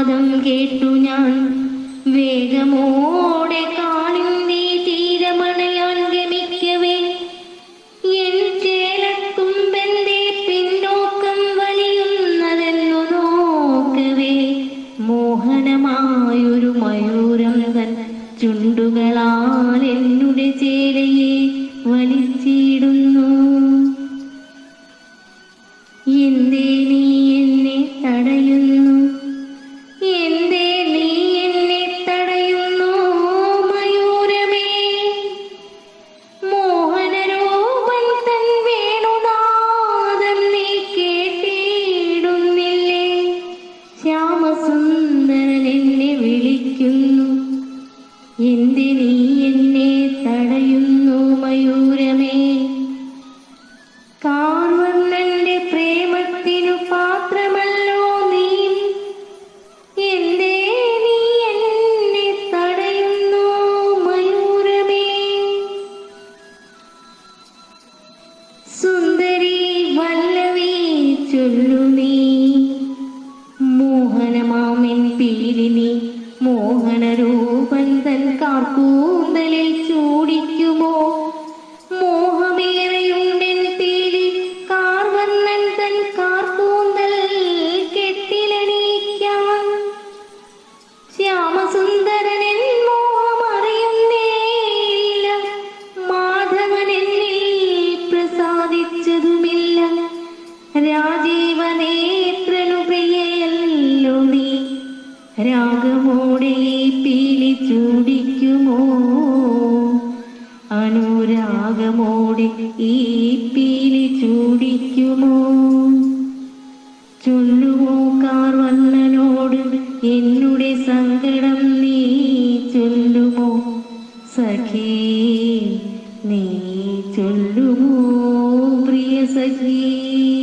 നാദം കേട്ടു ഞാൻ. വേഗമോടെ കാണിന്തി തീരമണയാൻ ഗമിക്കവേ എൻ ചേലത്തുമ്പന്റെ പിന്നോക്കം വലിയുന്നതെന്നു നോക്കവേ. മോഹനമായൊരു മയൂരം തൻ ചുണ്ടുകളാൽ എന്നുടെ ചേലയെ വലിച്ചിടുന്നു. ശ്യാമസുന്ദരൻ എന്നെ വിളിക്കുന്നു. എന്തിനീ എന്നെ തടയുന്നു മയൂരമേ മോഹനരൂപൻ തൽ കാർക്കൂന്തലിൽ രാഗമോടെ പീലി ചൂടിക്കുമോ? അനുരാഗമോടെ ഈ പീലി ചൂടിക്കുമോ? ചൊല്ലുമോ കാർവല്ലനോട് എന്നുടെ സങ്കടം നീ ചൊല്ലുമോ? സഖി നീ ചൊല്ലുമോ പ്രിയ സഖീ?